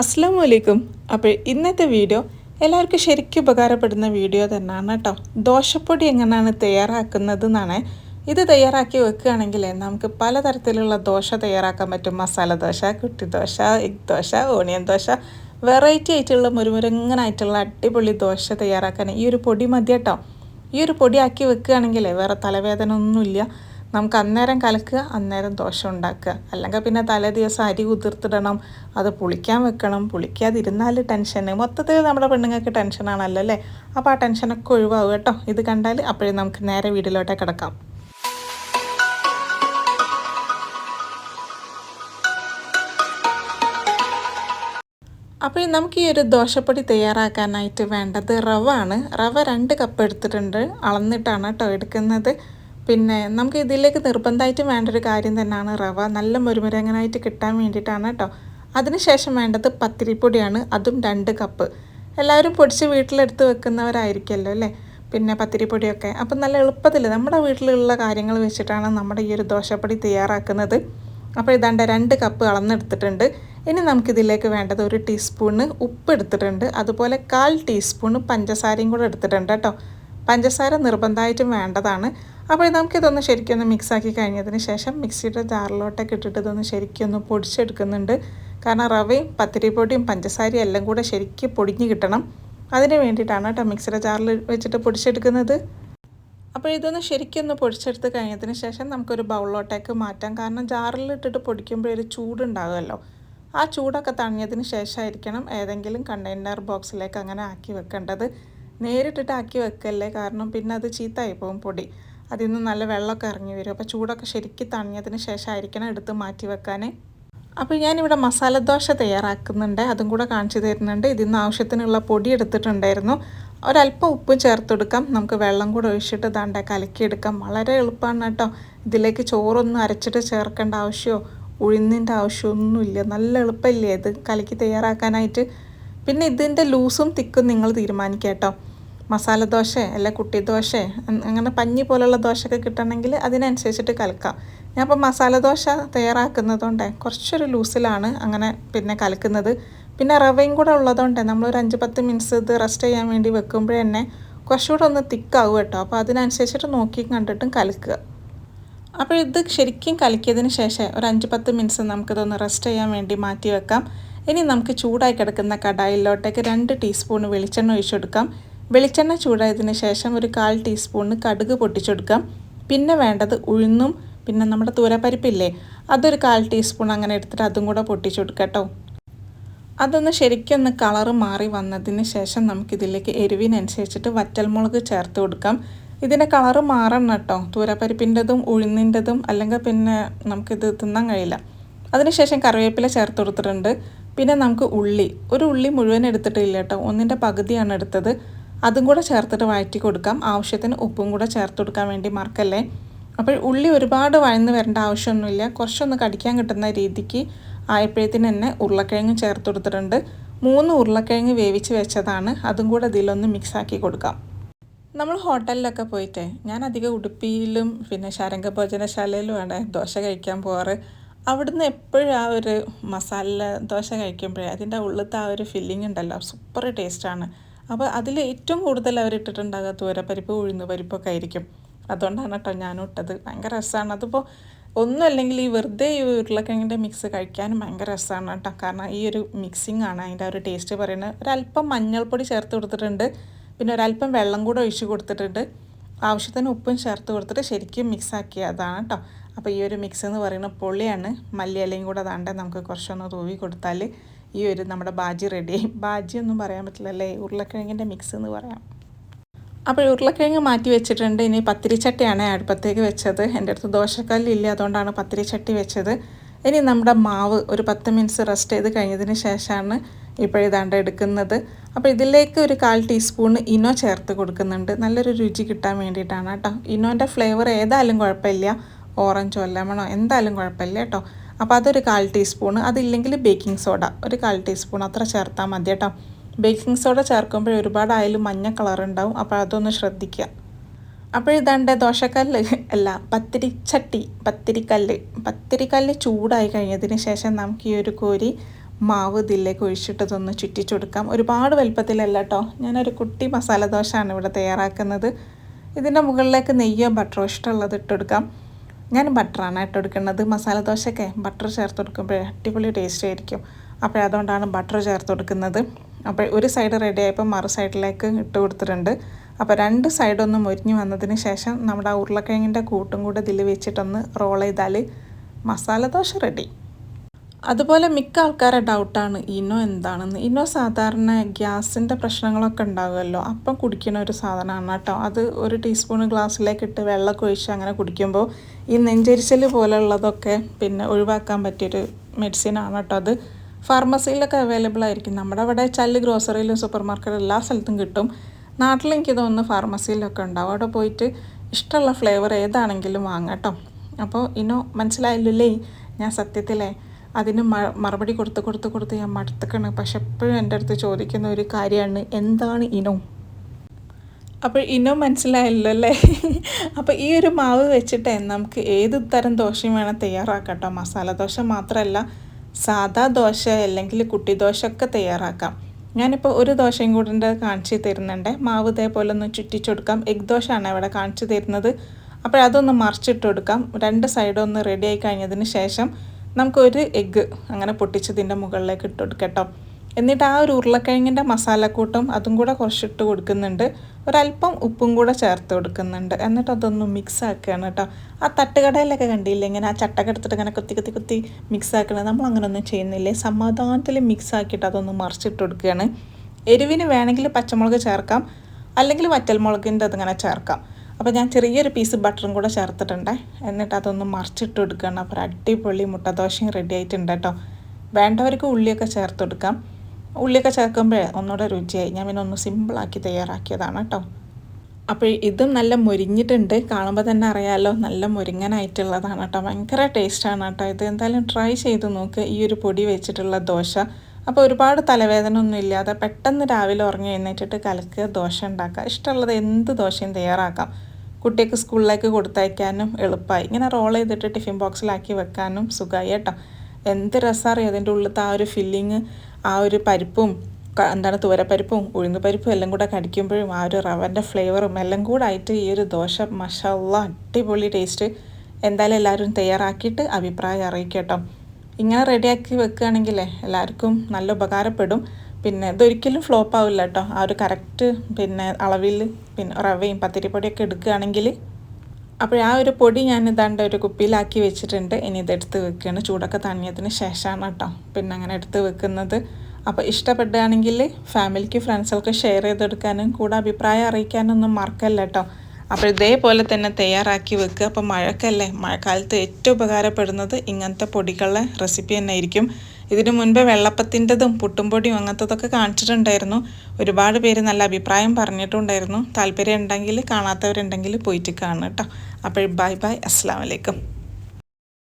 അസ്സാം വലൈക്കും അപ്പോൾ ഇന്നത്തെ വീഡിയോ എല്ലാവർക്കും ശരിക്കും ഉപകാരപ്പെടുന്ന വീഡിയോ തന്നെയാണ് കേട്ടോ. ദോശപ്പൊടി എങ്ങനെയാണ് തയ്യാറാക്കുന്നത് എന്നാണ് ഇത് തയ്യാറാക്കി വെക്കുകയാണെങ്കിൽ നമുക്ക് പലതരത്തിലുള്ള ദോശ തയ്യാറാക്കാൻ പറ്റും. മസാല ദോശ കുട്ടി dosa egg dosa onion dosa variety ആയിട്ടുള്ള മുരുമുരങ്ങനായിട്ടുള്ള അടിപൊളി ദോശ തയ്യാറാക്കാൻ ഈ ഒരു പൊടി മതി കേട്ടോ. ഈ ഒരു പൊടി ആക്കി വെക്കുകയാണെങ്കിൽ വേറെ തലവേദന ഒന്നുമില്ല നമുക്ക് അന്നേരം കലക്കുക അന്നേരം ദോശ ഉണ്ടാക്കുക. അല്ലെങ്കിൽ പിന്നെ തലേ ദിവസം അരി കുതിർത്തിടണം അത് പുളിക്കാൻ വെക്കണം. പുളിക്കാതിരുന്നാൽ ടെൻഷൻ മൊത്തത്തിൽ നമ്മുടെ പെണ്ണുങ്ങൾക്ക് ടെൻഷനാണല്ലോ അല്ലേ? അപ്പോൾ ആ ടെൻഷനൊക്കെ ഒഴിവാകും കേട്ടോ. ഇത് കണ്ടാൽ അപ്പോഴേ നമുക്ക് നേരെ വീട്ടിലോട്ടേ കിടക്കാം. അപ്പോൾ നമുക്ക് ഈ ഒരു ദോശപ്പൊടി തയ്യാറാക്കാനായിട്ട് വേണ്ടത് റവ ആണ്. റവ രണ്ട് കപ്പ് എടുത്തിട്ടുണ്ട്. അളന്നിട്ടാണ് കേട്ടോ എടുക്കുന്നത്. പിന്നെ നമുക്ക് ഇതിലേക്ക് നിർബന്ധമായിട്ടും വേണ്ട ഒരു കാര്യം തന്നെയാണ് റവ. നല്ല മുരുമുരങ്ങനായിട്ട് കിട്ടാൻ വേണ്ടിയിട്ടാണ് കേട്ടോ. അതിനുശേഷം വേണ്ടത് പത്തിരിപ്പൊടിയാണ് അതും രണ്ട് കപ്പ്. എല്ലാവരും പൊടിച്ച് വീട്ടിലെടുത്ത് വെക്കുന്നവരായിരിക്കുമല്ലോ അല്ലേ? പിന്നെ പത്തിരിപ്പൊടിയൊക്കെ. അപ്പം നല്ല എളുപ്പത്തിൽ നമ്മുടെ വീട്ടിലുള്ള കാര്യങ്ങൾ വെച്ചിട്ടാണ് നമ്മുടെ ഈ ഒരു ദോശപ്പൊടി തയ്യാറാക്കുന്നത്. അപ്പോൾ ഇതാണ്ട് രണ്ട് കപ്പ് അളന്നെടുത്തിട്ടുണ്ട്. ഇനി നമുക്കിതിലേക്ക് വേണ്ടത് ഒരു ടീസ്പൂണ് ഉപ്പ് എടുത്തിട്ടുണ്ട്. അതുപോലെ കാൽ ടീസ്പൂണ് പഞ്ചസാരയും കൂടെ എടുത്തിട്ടുണ്ട് കേട്ടോ. പഞ്ചസാര നിർബന്ധമായിട്ടും വേണ്ടതാണ്. അപ്പോൾ നമുക്കിതൊന്ന് ശരിക്കൊന്ന് മിക്സാക്കി കഴിഞ്ഞതിന് ശേഷം മിക്സിയുടെ ജാറിലോട്ടൊക്കെ ഇട്ടിട്ട് ഇതൊന്ന് ശരിക്കൊന്ന് പൊടിച്ചെടുക്കുന്നുണ്ട്. കാരണം റവയും പത്തിരിപ്പൊടിയും പഞ്ചസാരയും എല്ലാം കൂടെ ശരിക്കും പൊടിഞ്ഞ് കിട്ടണം. അതിന് വേണ്ടിയിട്ടാണ് കേട്ടോ മിക്സിയുടെ ജാറിൽ വെച്ചിട്ട് പൊടിച്ചെടുക്കുന്നത്. അപ്പോൾ ഇതൊന്ന് ശരിക്കൊന്ന് പൊടിച്ചെടുത്ത് കഴിഞ്ഞതിന് ശേഷം നമുക്കൊരു ബൗളിലോട്ടേക്ക് മാറ്റാം. കാരണം ജാറിൽ ഇട്ടിട്ട് പൊടിക്കുമ്പോൾ ഒരു ചൂടുണ്ടാകുമല്ലോ ആ ചൂടൊക്കെ തണിഞ്ഞതിന് ശേഷമായിരിക്കണം ഏതെങ്കിലും കണ്ടെയ്നർ ബോക്സിലേക്ക് അങ്ങനെ ആക്കി വെക്കേണ്ടത്. നേരിട്ടിട്ട് ആക്കി വെക്കല്ലേ? കാരണം പിന്നെ അത് ചീത്തയായി പോകും പൊടി. അതിൽ നിന്ന് നല്ല വെള്ളമൊക്കെ ഇറങ്ങി വരും. അപ്പോൾ ചൂടൊക്കെ ശരിക്കും തണിഞ്ഞതിന് ശേഷമായിരിക്കണം എടുത്ത് മാറ്റി വെക്കാൻ അപ്പോൾ ഞാനിവിടെ മസാല ദോശ തയ്യാറാക്കുന്നുണ്ട്. അതും കൂടെ കാണിച്ചു തരുന്നുണ്ട്. ഇതിൽ നിന്ന് ആവശ്യത്തിനുള്ള പൊടി എടുത്തിട്ടുണ്ടായിരുന്നു. ഒരല്പം ഉപ്പും ചേർത്തെടുക്കാം നമുക്ക് വെള്ളം കൂടെ ഒഴിച്ചിട്ട് ദാണ്ട കലക്കിയെടുക്കാം. വളരെ എളുപ്പമാണ് കേട്ടോ. ഇതിലേക്ക് ചോറൊന്നും അരച്ചിട്ട് ചേർക്കേണ്ട ആവശ്യമോ ഉഴുന്നിന്റെ ആവശ്യമൊന്നുമില്ല നല്ല എളുപ്പമില്ലേ ഇത് കലക്കി തയ്യാറാക്കാനായിട്ട്. പിന്നെ ഇതിന്റെ ലൂസും തിക്കും നിങ്ങൾ തീരുമാനിക്കാം കേട്ടോ. മസാല ദോശ അല്ല കുട്ടി ദോശ അങ്ങനെ പഞ്ഞി പോലുള്ള ദോശയൊക്കെ കിട്ടണമെങ്കിൽ അതിനനുസരിച്ചിട്ട് കലക്കാം. ഞാൻ ഇപ്പോൾ മസാല ദോശ തയ്യാറാക്കുന്നതുകൊണ്ട് കുറച്ചൊരു ലൂസിലാണ് അങ്ങനെ പിന്നെ കലക്കുന്നത്. പിന്നെ റവയും കൂടെ ഉള്ളതുകൊണ്ട് നമ്മളൊരു അഞ്ച് പത്ത് മിനിറ്റ്സ് ഇത് റെസ്റ്റ് ചെയ്യാൻ വേണ്ടി വെക്കുമ്പോഴേ തന്നെ കുറച്ചുകൂടെ ഒന്ന് തിക്കാവും കേട്ടോ. അപ്പോൾ അതിനനുസരിച്ചിട്ട് നോക്കി കണ്ടിട്ടും കലക്കുക. അപ്പോൾ ഇത് ശരിക്കും കലക്കിയതിന് ശേഷം ഒരു അഞ്ച് പത്ത് മിനിറ്റ്സ് നമുക്കിതൊന്ന് റെസ്റ്റ് ചെയ്യാൻ വേണ്ടി മാറ്റി വെക്കാം. ഇനി നമുക്ക് ചൂടായി കിടക്കുന്ന കടായിലോട്ടേക്ക് രണ്ട് ടീസ്പൂൺ വെളിച്ചെണ്ണ ഒഴിച്ചെടുക്കാം. വെളിച്ചെണ്ണ ചൂടായതിന് ശേഷം ഒരു കാൽ ടീസ്പൂണ് കടുക് പൊട്ടിച്ചെടുക്കാം. പിന്നെ വേണ്ടത് ഉഴുന്നും പിന്നെ നമ്മുടെ തൂരപ്പരിപ്പില്ലേ അതൊരു കാൽ ടീസ്പൂൺ അങ്ങനെ എടുത്തിട്ട് അതും കൂടെ പൊട്ടിച്ചെടുക്കാം കേട്ടോ. അതൊന്ന് ശരിക്കൊന്ന് കളറ് മാറി വന്നതിന് ശേഷം നമുക്കിതിലേക്ക് എരിവിനനുസരിച്ചിട്ട് വറ്റൽമുളക് ചേർത്ത് കൊടുക്കാം. ഇതിന്റെ കളറ് മാറണം കേട്ടോ. തൂരപ്പരിപ്പിന്റെതും ഉഴുന്നിന്റെതും അല്ലെങ്കിൽ പിന്നെ നമുക്കിത് തിന്നാൻ കഴിയില്ല. അതിനുശേഷം കറിവേപ്പില ചേർത്ത് കൊടുത്തിട്ടുണ്ട്. പിന്നെ നമുക്ക് ഉള്ളി. ഒരു ഉള്ളി മുഴുവൻ എടുത്തിട്ടില്ല കേട്ടോ. ഒന്നിന്റെ പകുതിയാണ് എടുത്തത്. അതും കൂടെ ചേർത്തിട്ട് വഴറ്റി കൊടുക്കാം. ആവശ്യത്തിന് ഉപ്പും കൂടെ ചേർത്ത് കൊടുക്കാൻ വേണ്ടി മറക്കല്ലേ? അപ്പോൾ ഉള്ളി ഒരുപാട് വഴന്ന് വരേണ്ട ആവശ്യമൊന്നുമില്ല. കുറച്ചൊന്ന് കടിക്കാൻ കിട്ടുന്ന രീതിക്ക് ആയപ്പോഴത്തിന് തന്നെ ഉരുളക്കിഴങ്ങ് ചേർത്ത് കൊടുത്തിട്ടുണ്ട്. മൂന്ന് ഉരുളക്കിഴങ്ങ് വേവിച്ച് വെച്ചതാണ്. അതും കൂടെ ഇതിലൊന്ന് മിക്സാക്കി കൊടുക്കാം. നമ്മൾ ഹോട്ടലിലൊക്കെ പോയിട്ട് ഞാൻ അധികം ഉടുപ്പിയിലും പിന്നെ ശാരംഗ ഭോജനശാലയിലുമാണ് ദോശ കഴിക്കാൻ പോകാറ് അവിടുന്ന് എപ്പോഴും ആ ഒരു മസാല ദോശ കഴിക്കുമ്പോഴേ അതിന്റെ ഉള്ളിലത്തെ ആ ഒരു ഫില്ലിംഗ് ഉണ്ടല്ലോ. സൂപ്പർ ടേസ്റ്റാണ് അപ്പോൾ അതിൽ ഏറ്റവും കൂടുതൽ അവർ ഇട്ടിട്ടുണ്ടാകുക പരിപ്പ് ഉഴുന്ന് പരിപ്പൊക്കെ ആയിരിക്കും. അതുകൊണ്ടാണ് കേട്ടോ ഞാനും ഇട്ടത്. ഭയങ്കര രസമാണ് അതിപ്പോൾ ഒന്നും അല്ലെങ്കിൽ ഈ വെറുതെ ഈ ഉരുളക്കിഴങ്ങിന്റെ മിക്സ് കഴിക്കാനും ഭയങ്കര രസമാണ് കേട്ടോ കാരണം ഈ ഒരു മിക്സിങ് ആണ് അതിന്റെ ഒരു ടേസ്റ്റ് പറയുന്നത്. ഒരല്പം മഞ്ഞൾപ്പൊടി ചേർത്ത് കൊടുത്തിട്ടുണ്ട്. പിന്നെ ഒരല്പം വെള്ളം കൂടെ ഒഴിച്ച് കൊടുത്തിട്ടുണ്ട്. ആവശ്യത്തിന് ഉപ്പും ചേർത്ത് കൊടുത്തിട്ട് ശരിക്കും മിക്സ് ആക്കിയതാണ് കേട്ടോ അപ്പോൾ ഈ ഒരു മിക്സ് എന്ന് പറയുന്ന പൊള്ളിയാണ്. മല്ലിയിലയും കൂടെ അതാണ്ട് നമുക്ക് കുറച്ചൊന്ന് തൂവി കൊടുത്താൽ ഈ ഒരു നമ്മുടെ ബാജി റെഡിയായി ബാജി ഒന്നും പറയാൻ പറ്റില്ല അല്ലേ? ഉരുളക്കിഴങ്ങിന്റെ മിക്സ് എന്ന് പറയാം. അപ്പോൾ ഉരുളക്കിഴങ്ങ് മാറ്റി വെച്ചിട്ടുണ്ട്. ഇനി പത്തിരിച്ചട്ടിയാണ് അടുപ്പത്തേക്ക് വെച്ചത്. എന്റെ അടുത്ത് ദോശക്കല്ലില്ല അതുകൊണ്ടാണ് പത്തിരിച്ചട്ടി വെച്ചത്. ഇനി നമ്മുടെ മാവ് ഒരു പത്ത് മിനിറ്റ്സ് റെസ്റ്റ് ചെയ്ത് കഴിഞ്ഞതിന് ശേഷമാണ് ഇപ്പോഴിതാണ്ട് എടുക്കുന്നത്. അപ്പോൾ ഇതിലേക്ക് ഒരു കാൽ ടീസ്പൂൺ ഇനോ ചേർത്ത് കൊടുക്കുന്നുണ്ട്. നല്ലൊരു രുചി കിട്ടാൻ വേണ്ടിയിട്ടാണ് കേട്ടോ. ഇനോന്റെ ഫ്ലേവർ ഏതായാലും കുഴപ്പമില്ല. ഓറഞ്ചോ ലെമണോ എന്തായാലും കുഴപ്പമില്ല കേട്ടോ. അപ്പോൾ അതൊരു കാൽ ടീസ്പൂൺ അതില്ലെങ്കിൽ ബേക്കിംഗ് സോഡ ഒരു കാൽ ടീസ്പൂൺ. അത്ര ചേർത്താൽ മതി കേട്ടോ. ബേക്കിംഗ് സോഡ ചേർക്കുമ്പോൾ ഒരുപാട് ആയാലും മഞ്ഞ കളർ ഉണ്ടാവും. അപ്പോൾ അതൊന്ന് ശ്രദ്ധിക്കുക. അപ്പോൾ ഇതാണ്ട് ദോശക്കല്ല്. അല്ല പത്തിരി ചട്ടി പത്തിരിക്കല്ല് പത്തിരിക്കല്ല് ചൂടായി കഴിഞ്ഞതിന് ശേഷം നമുക്ക് ഈ ഒരു കോരി മാവ് ഇതിലേക്ക് ഒഴിച്ചിട്ടതൊന്ന് ചുറ്റിച്ചൊടുക്കാം ഒരുപാട് വലുപ്പത്തിലല്ല കേട്ടോ. ഞാനൊരു കുട്ടി മസാല ദോശയാണ് ഇവിടെ തയ്യാറാക്കുന്നത്. ഇതിന്റെ മുകളിലേക്ക് നെയ്യോ ബട്ടറോ ഇഷ്ടമുള്ളത് ഇട്ടെടുക്കാം ഞാൻ ബട്ടറാണ് ഇട്ടെടുക്കുന്നത് മസാല ദോശയ്ക്ക് ബട്ടർ ചേർത്ത് കൊടുക്കുമ്പോൾ അടിപൊളി ടേസ്റ്റ് ആയിരിക്കും. അപ്പോൾ അതുകൊണ്ടാണ് ബട്ടർ ചേർത്ത് കൊടുക്കുന്നത്. അപ്പോൾ ഒരു സൈഡ് റെഡി ആയപ്പോൾ മറു സൈഡിലേക്ക് ഇട്ട് കൊടുത്തിട്ടുണ്ട്. അപ്പോൾ രണ്ട് സൈഡൊന്നും മുരിഞ്ഞ് വന്നതിന് ശേഷം നമ്മുടെ ആ ഉരുളക്കിഴങ്ങിന്റെ കൂട്ടും കൂടെ ഇതിൽ വെച്ചിട്ടൊന്ന് റോൾ ചെയ്താൽ മസാല ദോശ റെഡി അതുപോലെ മിക്ക ആൾക്കാരെ ഡൗട്ടാണ് ഇനോ എന്താണെന്ന്. ഇനോ സാധാരണ ഗ്യാസിന്റെ പ്രശ്നങ്ങളൊക്കെ ഉണ്ടാകുമല്ലോ അപ്പം കുടിക്കുന്ന ഒരു സാധനമാണ് കേട്ടോ. അത് ഒരു ടീസ്പൂൺ ഗ്ലാസ്സിലേക്ക് ഇട്ട് വെള്ളമൊക്കെ ഒഴിച്ച് അങ്ങനെ കുടിക്കുമ്പോൾ ഈ നെഞ്ചരിച്ചൽ പോലെയുള്ളതൊക്കെ പിന്നെ ഒഴിവാക്കാൻ പറ്റിയൊരു മെഡിസിനാണ് കേട്ടോ അത്. ഫാർമസിയിലൊക്കെ അവൈലബിൾ ആയിരിക്കും. നമ്മുടെ അവിടെ ചല്ല് ഗ്രോസറിയിലും സൂപ്പർ മാർക്കറ്റിലും എല്ലാ സ്ഥലത്തും കിട്ടും. നാട്ടിൽ എനിക്ക് തോന്നുന്നു ഫാർമസിയിലൊക്കെ ഉണ്ടാവും. അവിടെ പോയിട്ട് ഇഷ്ടമുള്ള ഫ്ലേവർ ഏതാണെങ്കിലും വാങ്ങാം കേട്ടോ. അപ്പോൾ ഇനോ മനസ്സിലായില്ലേ ഞാൻ സത്യത്തിലേ? അതിന് മറുപടി കൊടുത്ത് കൊടുത്ത് കൊടുത്ത് ഞാൻ മടുത്തക്കണ്. പക്ഷെ എപ്പോഴും എന്റെ അടുത്ത് ചോദിക്കുന്ന ഒരു കാര്യമാണ് എന്താണ് ഇനോ? അപ്പോൾ ഇനോ മനസ്സിലായല്ലോ അല്ലേ അപ്പോൾ ഈ ഒരു മാവ് വെച്ചിട്ട് നമുക്ക് ഏത് തരം ദോശയും വേണം തയ്യാറാക്കാം കേട്ടോ മസാല ദോശ മാത്രമല്ല സാദാ ദോശ അല്ലെങ്കിൽ കുട്ടി ദോശ ഒക്കെ തയ്യാറാക്കാം. ഞാനിപ്പോൾ ഒരു ദോശയും കൂടെ കാണിച്ച് തരുന്നുണ്ട്. മാവ് ഇതേപോലെ ഒന്ന് ചുറ്റിച്ചെടുക്കാം എഗ് ദോശയാണ് ഇവിടെ കാണിച്ചു തരുന്നത്. അപ്പോൾ അതൊന്ന് മറിച്ചിട്ട് കൊടുക്കാം. രണ്ട് സൈഡും ഒന്ന് റെഡി ആയി കഴിഞ്ഞതിന് ശേഷം നമുക്കൊരു എഗ്ഗ് അങ്ങനെ പൊട്ടിച്ചതിന്റെ മുകളിലേക്ക് ഇട്ട് കേട്ടോ. എന്നിട്ട് ആ ഒരു ഉരുളക്കിഴങ്ങിന്റെ മസാലക്കൂട്ടും അതും കൂടെ കുറച്ചിട്ട് കൊടുക്കുന്നുണ്ട്. ഒരല്പം ഉപ്പും കൂടെ ചേർത്ത് കൊടുക്കുന്നുണ്ട്. എന്നിട്ട് അതൊന്ന് മിക്സ് ആക്കുകയാണ് കേട്ടോ. ആ തട്ടുകടയിലൊക്കെ കണ്ടില്ലേ ഇങ്ങനെ ആ ചട്ടൊക്കെ എടുത്തിട്ട് ഇങ്ങനെ കുത്തി കുത്തി കുത്തി മിക്സ് ആക്കണത്? നമ്മൾ അങ്ങനെയൊന്നും ചെയ്യുന്നില്ലേ? സമാധാനത്തിൽ മിക്സ് ആക്കിയിട്ട് അതൊന്ന് മറിച്ചിട്ട് കൊടുക്കുകയാണ്. എരിവിന് വേണമെങ്കിൽ പച്ചമുളക് ചേർക്കാം. അല്ലെങ്കിൽ വറ്റൽമുളകിന്റെ അതിങ്ങനെ ചേർക്കാം. അപ്പോൾ ഞാൻ ചെറിയൊരു പീസ് ബട്ടറും കൂടെ ചേർത്തിട്ടുണ്ട്. എന്നിട്ട് അതൊന്ന് മറിച്ചിട്ട് എടുക്കണം അപ്പോൾ അടിപൊളി മുട്ടദോശയും റെഡി ആയിട്ടുണ്ട് കേട്ടോ. വേണ്ടവർക്ക് ഉള്ളിയൊക്കെ ചേർത്ത് കൊടുക്കാം ഉള്ളിയൊക്കെ ചേർക്കുമ്പോഴേ ഒന്നുകൂടെ രുചിയായി. ഞാൻ പിന്നെ ഒന്ന് സിമ്പിളാക്കി തയ്യാറാക്കിയതാണ് കേട്ടോ. അപ്പോൾ ഇതും നല്ല മുരിഞ്ഞിട്ടുണ്ട്. കാണുമ്പോൾ തന്നെ അറിയാമല്ലോ നല്ല മുരിങ്ങനായിട്ടുള്ളതാണ് കേട്ടോ. ഭയങ്കര ടേസ്റ്റാണ് കേട്ടോ ഇത്. എന്തായാലും ട്രൈ ചെയ്ത് നോക്ക്. ഈ ഒരു പൊടി വെച്ചിട്ടുള്ള ദോശ. അപ്പോൾ ഒരുപാട് തലവേദന ഒന്നും ഇല്ലാതെ പെട്ടെന്ന് രാവിലെ ഉറങ്ങി എഴുന്നേറ്റിട്ട് കലക്കുക ദോശ ഉണ്ടാക്കുക. ഇഷ്ടമുള്ളത് എന്ത് ദോശയും തയ്യാറാക്കാം. കുട്ടിക്ക് സ്കൂളിലേക്ക് കൊടുത്തയക്കാനും എളുപ്പമായി. ഇങ്ങനെ റോൾ ചെയ്തിട്ട് ടിഫിൻ ബോക്സിലാക്കി വെക്കാനും സുഖമായി കേട്ടോ. എന്ത് രസമറിയോ അതിന്റെ ഉള്ളിലത്തെ ആ ഒരു ഫില്ലിങ് ആ ഒരു പരിപ്പും എന്താണ് തുവരപ്പരിപ്പും ഉഴുന്നുപരിപ്പും എല്ലാം കൂടെ കടിക്കുമ്പോഴും ആ ഒരു റവന്റെ ഫ്ലേവറും എല്ലാം കൂടെ ആയിട്ട് ഈ ഒരു ദോശ മഷാല്ല അടിപൊളി ടേസ്റ്റ് എന്തായാലും എല്ലാവരും തയ്യാറാക്കിയിട്ട് അഭിപ്രായം അറിയിക്കട്ടോ ഇങ്ങനെ റെഡിയാക്കി വെക്കുകയാണെങ്കിലേ എല്ലാവർക്കും നല്ല ഉപകാരപ്പെടും. പിന്നെ ഇതൊരിക്കലും ഫ്ലോപ്പ് ആവില്ല കേട്ടോ ആ ഒരു കറക്റ്റ് പിന്നെ അളവിൽ പിന്നെ റവയും പത്തിരിപ്പൊടിയൊക്കെ എടുക്കുകയാണെങ്കിൽ അപ്പോൾ ആ ഒരു പൊടി ഞാൻ ഇതാണ്ട് ഒരു കുപ്പിയിലാക്കി വെച്ചിട്ടുണ്ട്. ഇനി ഇതെടുത്ത് വെക്കുകയാണ്. ചൂടൊക്കെ തണിയതിന് ശേഷമാണ് കേട്ടോ പിന്നെ അങ്ങനെ എടുത്ത് വെക്കുന്നത്. അപ്പോൾ ഇഷ്ടപ്പെടുകയാണെങ്കിൽ ഫാമിലിക്ക് ഫ്രണ്ട്സുകൾക്ക് ഷെയർ ചെയ്തെടുക്കാനും കൂടെ അഭിപ്രായം അറിയിക്കാനൊന്നും മറക്കല്ല കേട്ടോ അപ്പോൾ ഇതേപോലെ തന്നെ തയ്യാറാക്കി വെക്കുക. അപ്പോൾ മഴക്കല്ലേ? മഴക്കാലത്ത് ഏറ്റവും ഉപകാരപ്പെടുന്നത് ഇങ്ങനത്തെ പൊടികളുടെ റെസിപ്പി തന്നെ ആയിരിക്കും. ഇതിനു മുൻപ് വെള്ളപ്പത്തിന്റെതും പുട്ടുംപൊടിയും അങ്ങനത്തതൊക്കെ കാണിച്ചിട്ടുണ്ടായിരുന്നു. ഒരുപാട് പേര് നല്ല അഭിപ്രായം പറഞ്ഞിട്ടുണ്ടായിരുന്നു. താല്പര്യം ഉണ്ടെങ്കിൽ കാണാത്തവരുണ്ടെങ്കിൽ പോയിട്ട് കാണുക കേട്ടോ. അപ്പോൾ ബൈ ബൈ. അസ്സാം വലൈക്കും